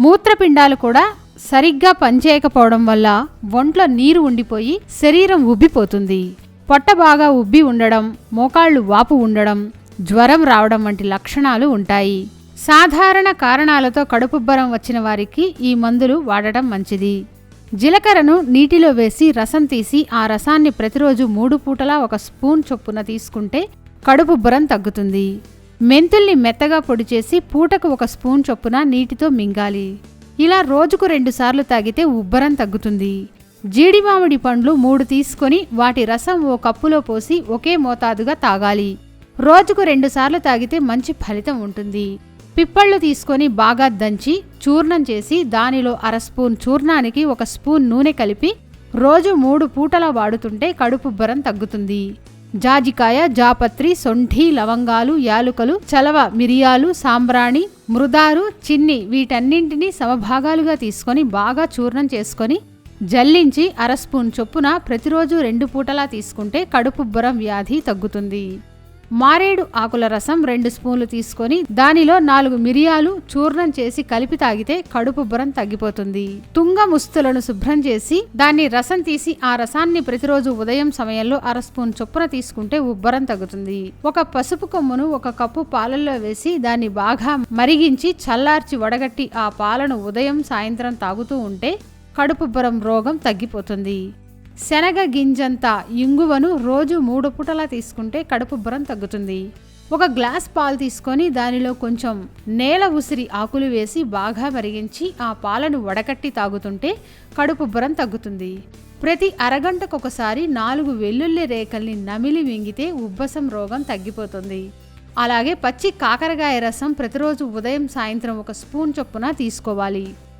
మూత్రపిండాలు కూడా సరిగ్గా పనిచేయకపోవడం వల్ల ఒంట్లో నీరు ఉండిపోయి శరీరం ఉబ్బిపోతుంది. పొట్ట బాగా ఉబ్బి ఉండడం మోకాళ్ళు వాపు ఉండడం జ్వరం రావడం వంటి లక్షణాలు ఉంటాయి. సాధారణ కారణాలతో కడుపుబ్బరం వచ్చిన వారికి ఈ మందులు వాడటం మంచిది. జీలకర్రను నీటిలో వేసి రసం తీసి ఆ రసాన్ని ప్రతిరోజు మూడు పూటలా ఒక స్పూన్ చొప్పున తీసుకుంటే కడుపుబ్బరం తగ్గుతుంది. మెంతుల్ని మెత్తగా పొడి చేసి పూటకు ఒక స్పూన్ చొప్పున నీటితో మింగాలి. ఇలా రోజుకు రెండుసార్లు తాగితే ఉబ్బరం తగ్గుతుంది. జీడి మామిడి పండ్లు మూడు తీసుకొని వాటి రసం ఓ కప్పులో పోసి ఒకే మోతాదుగా తాగాలి. రోజుకు రెండుసార్లు తాగితే మంచి ఫలితం ఉంటుంది. పిప్పళ్ళు తీసుకొని బాగా దంచి చూర్ణం చేసి దానిలో అర స్పూన్ చూర్ణానికి ఒక స్పూన్ నూనె కలిపి రోజు మూడు పూటలా వాడుతుంటే కడుపుబ్బరం తగ్గుతుంది. జాజికాయ జాపత్రి సొంఠి లవంగాలు యాలుకలు చలవ మిరియాలు సాంబ్రాణి మృదారు చిన్ని వీటన్నింటినీ సమభాగాలుగా తీసుకొని బాగా చూర్ణం చేసుకొని జల్లించి అర స్పూన్ చొప్పున ప్రతిరోజు రెండు పూటలా తీసుకుంటే కడుపుబ్బరం వ్యాధి తగ్గుతుంది. మారేడు ఆకుల రసం రెండు స్పూన్లు తీసుకొని దానిలో నాలుగు మిరియాలు చూర్ణం చేసి కలిపి తాగితే కడుపుబ్బరం తగ్గిపోతుంది. తుంగ ముస్తులను శుభ్రం చేసి దాన్ని రసం తీసి ఆ రసాన్ని ప్రతిరోజు ఉదయం సమయంలో అర స్పూన్ చొప్పున తీసుకుంటే ఉబ్బరం తగ్గుతుంది. ఒక పసుపు కొమ్మును ఒక కప్పు పాలల్లో వేసి దాన్ని బాగా మరిగించి చల్లార్చి వడగట్టి ఆ పాలను ఉదయం సాయంత్రం తాగుతూ ఉంటే కడుపుబ్బరం రోగం తగ్గిపోతుంది. శనగ గింజంత ఇంగువను రోజు మూడు పూటలా తీసుకుంటే కడుపు బురం తగ్గుతుంది. ఒక గ్లాస్ పాలు తీసుకొని దానిలో కొంచెం నేల ఉసిరి ఆకులు వేసి బాగా మరిగించి ఆ పాలను వడకట్టి తాగుతుంటే కడుపు బురం తగ్గుతుంది. ప్రతి అరగంటకొకసారి నాలుగు వెల్లుల్లి రేకల్ని నమిలి మింగితే ఉబ్బసం రోగం తగ్గిపోతుంది. అలాగే పచ్చి కాకరకాయ రసం ప్రతిరోజు ఉదయం సాయంత్రం ఒక స్పూన్ చొప్పున తీసుకోవాలి.